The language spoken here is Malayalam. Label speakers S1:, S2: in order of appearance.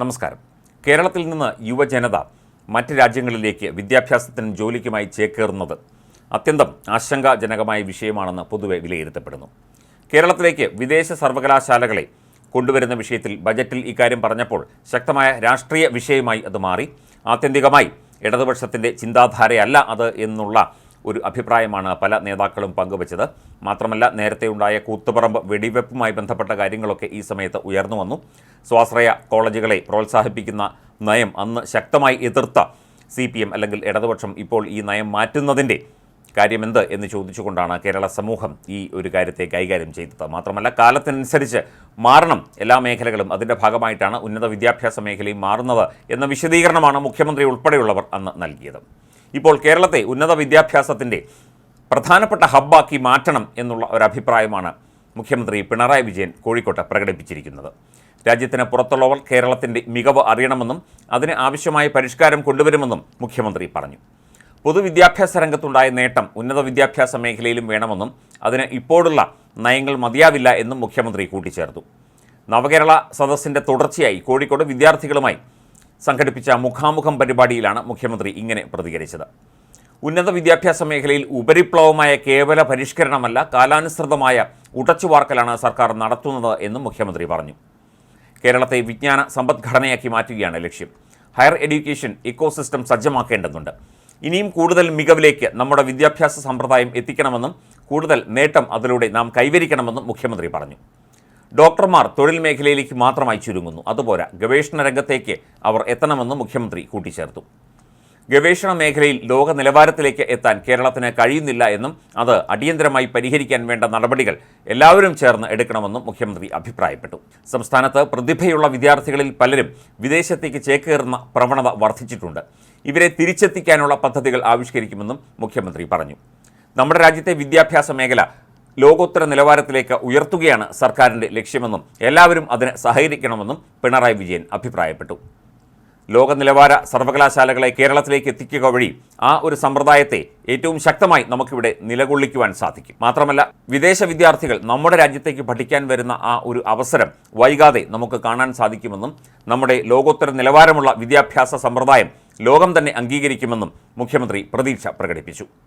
S1: നമസ്കാരം കേരളത്തിൽ നിന്ന് യുവജനത മറ്റ് രാജ്യങ്ങളിലേക്ക് വിദ്യാഭ്യാസത്തിനും ജോലിക്കുമായി ചേക്കേറുന്നത് അത്യന്തം ആശങ്കാജനകമായ വിഷയമാണെന്ന് പൊതുവെ വിലയിരുത്തപ്പെടുന്നു കേരളത്തിലേക്ക് വിദേശ സർവകലാശാലകളെ കൊണ്ടുവരുന്ന വിഷയത്തിൽ ബജറ്റിൽ ഇക്കാര്യം പറഞ്ഞപ്പോൾ ശക്തമായ രാഷ്ട്രീയ വിഷയമായി അത് മാറി ആത്യന്തികമായി ഇടതുപക്ഷത്തിൻ്റെ ചിന്താധാരയല്ല അത് എന്നുള്ള ഒരു അഭിപ്രായമാണ് പല നേതാക്കളും പങ്കുവച്ചത് മാത്രമല്ല നേരത്തെ ഉണ്ടായ കൂത്തുപറമ്പ് വെടിവെപ്പുമായി ബന്ധപ്പെട്ട കാര്യങ്ങളൊക്കെ ഈ സമയത്ത് ഉയർന്നു വന്നു സ്വാശ്രയ കോളേജുകളെ പ്രോത്സാഹിപ്പിക്കുന്ന നയം അന്ന് ശക്തമായി എതിർത്ത സി പി എം അല്ലെങ്കിൽ ഇടതുപക്ഷം ഇപ്പോൾ ഈ നയം മാറ്റുന്നതിൻ്റെ കാര്യമെന്ത് എന്ന് ചോദിച്ചുകൊണ്ടാണ് കേരള സമൂഹം ഈ ഒരു കാര്യത്തെ കൈകാര്യം ചെയ്തത് മാത്രമല്ല കാലത്തിനനുസരിച്ച് മാറണം എല്ലാ മേഖലകളും അതിൻ്റെ ഭാഗമായിട്ടാണ് ഉന്നത വിദ്യാഭ്യാസ മേഖലയും മാറുന്നത് എന്ന വിശദീകരണമാണ് മുഖ്യമന്ത്രി ഉൾപ്പെടെയുള്ളവർ അന്ന് നൽകിയത് ഇപ്പോൾ കേരളത്തെ ഉന്നത വിദ്യാഭ്യാസത്തിൻ്റെ പ്രധാനപ്പെട്ട ഹബ്ബാക്കി മാറ്റണം എന്നുള്ള ഒരു അഭിപ്രായമാണ് മുഖ്യമന്ത്രി പിണറായി വിജയൻ കോഴിക്കോട്ട് പ്രകടിപ്പിച്ചിരിക്കുന്നത് രാജ്യത്തിന് പുറത്തുള്ളവർ കേരളത്തിൻ്റെ മികവ് അറിയണമെന്നും അതിന് ആവശ്യമായ പരിഷ്കാരം കൊണ്ടുവരുമെന്നും മുഖ്യമന്ത്രി പറഞ്ഞു പൊതുവിദ്യാഭ്യാസ രംഗത്തുണ്ടായ നേട്ടം ഉന്നത വിദ്യാഭ്യാസ മേഖലയിലും വേണമെന്നും അതിന് ഇപ്പോഴുള്ള നയങ്ങൾ മതിയാവില്ല എന്നും മുഖ്യമന്ത്രി കൂട്ടിച്ചേർത്തു നവകേരള സദസ്സിൻ്റെ തുടർച്ചയായി കോഴിക്കോട് വിദ്യാർത്ഥികളുമായി സംഘടിപ്പിച്ച മുഖാമുഖം പരിപാടിയിലാണ് മുഖ്യമന്ത്രി ഇങ്ങനെ പ്രതികരിച്ചത് ഉന്നത വിദ്യാഭ്യാസ മേഖലയിൽ ഉപരിപ്ലവമായ കേവല പരിഷ്കരണമല്ല കാലാനുസൃതമായ ഉടച്ചുവാർക്കലാണ് സർക്കാർ നടത്തുന്നത് എന്നും മുഖ്യമന്ത്രി പറഞ്ഞു കേരളത്തെ വിജ്ഞാന സമ്പദ്ഘടനയാക്കി മാറ്റുകയാണ് ലക്ഷ്യം ഹയർ എഡ്യൂക്കേഷൻ ഇക്കോസിസ്റ്റം സജ്ജമാക്കേണ്ടതുണ്ട് ഇനിയും കൂടുതൽ മികവിലേക്ക് നമ്മുടെ വിദ്യാഭ്യാസ സമ്പ്രദായം എത്തിക്കണമെന്നും കൂടുതൽ നേട്ടം അതിലൂടെ നാം കൈവരിക്കണമെന്നും മുഖ്യമന്ത്രി പറഞ്ഞു ഡോക്ടർമാർ തൊഴിൽ മേഖലയിലേക്ക് മാത്രമായി ചുരുങ്ങുന്നു അതുപോലെ ഗവേഷണ രംഗത്തേക്ക് അവർ എത്തണമെന്ന് മുഖ്യമന്ത്രി കൂട്ടിച്ചേർത്തു ഗവേഷണ മേഖലയിൽ ലോക നിലവാരത്തിലേക്ക് എത്താൻ കേരളത്തിന് കഴിയുന്നില്ല എന്നും അത് അടിയന്തരമായി പരിഹരിക്കാൻ വേണ്ട നടപടികൾ എല്ലാവരും ചേർന്ന് എടുക്കണമെന്നും മുഖ്യമന്ത്രി അഭിപ്രായപ്പെട്ടു സംസ്ഥാനത്ത് പ്രതിഭയുള്ള വിദ്യാർത്ഥികളിൽ പലരും വിദേശത്തേക്ക് ചേക്കേറുന്ന പ്രവണത വർദ്ധിച്ചിട്ടുണ്ട് ഇവരെ തിരിച്ചെത്തിക്കാനുള്ള പദ്ധതികൾ ആവിഷ്കരിക്കുമെന്നും മുഖ്യമന്ത്രി പറഞ്ഞു നമ്മുടെ രാജ്യത്തെ വിദ്യാഭ്യാസ മേഖല ലോകോത്തര നിലവാരത്തിലേക്ക് ഉയർത്തുകയാണ് സർക്കാരിൻ്റെ ലക്ഷ്യമെന്നും എല്ലാവരും അതിന് സഹകരിക്കണമെന്നും പിണറായി വിജയൻ അഭിപ്രായപ്പെട്ടു ലോക നിലവാര സർവകലാശാലകളെ കേരളത്തിലേക്ക് എത്തിക്കുക വഴി ആ ഒരു സമ്പ്രദായത്തെ ഏറ്റവും ശക്തമായി നമുക്കിവിടെ നിലകൊള്ളിക്കുവാൻ സാധിക്കും മാത്രമല്ല വിദേശ വിദ്യാർത്ഥികൾ നമ്മുടെ രാജ്യത്തേക്ക് പഠിക്കാൻ വരുന്ന ആ ഒരു അവസരം വൈകാതെ നമുക്ക് കാണാൻ സാധിക്കുമെന്നും നമ്മുടെ ലോകോത്തര നിലവാരമുള്ള വിദ്യാഭ്യാസ സമ്പ്രദായം ലോകം തന്നെ അംഗീകരിക്കുമെന്നും മുഖ്യമന്ത്രി പ്രതീക്ഷ പ്രകടിപ്പിച്ചു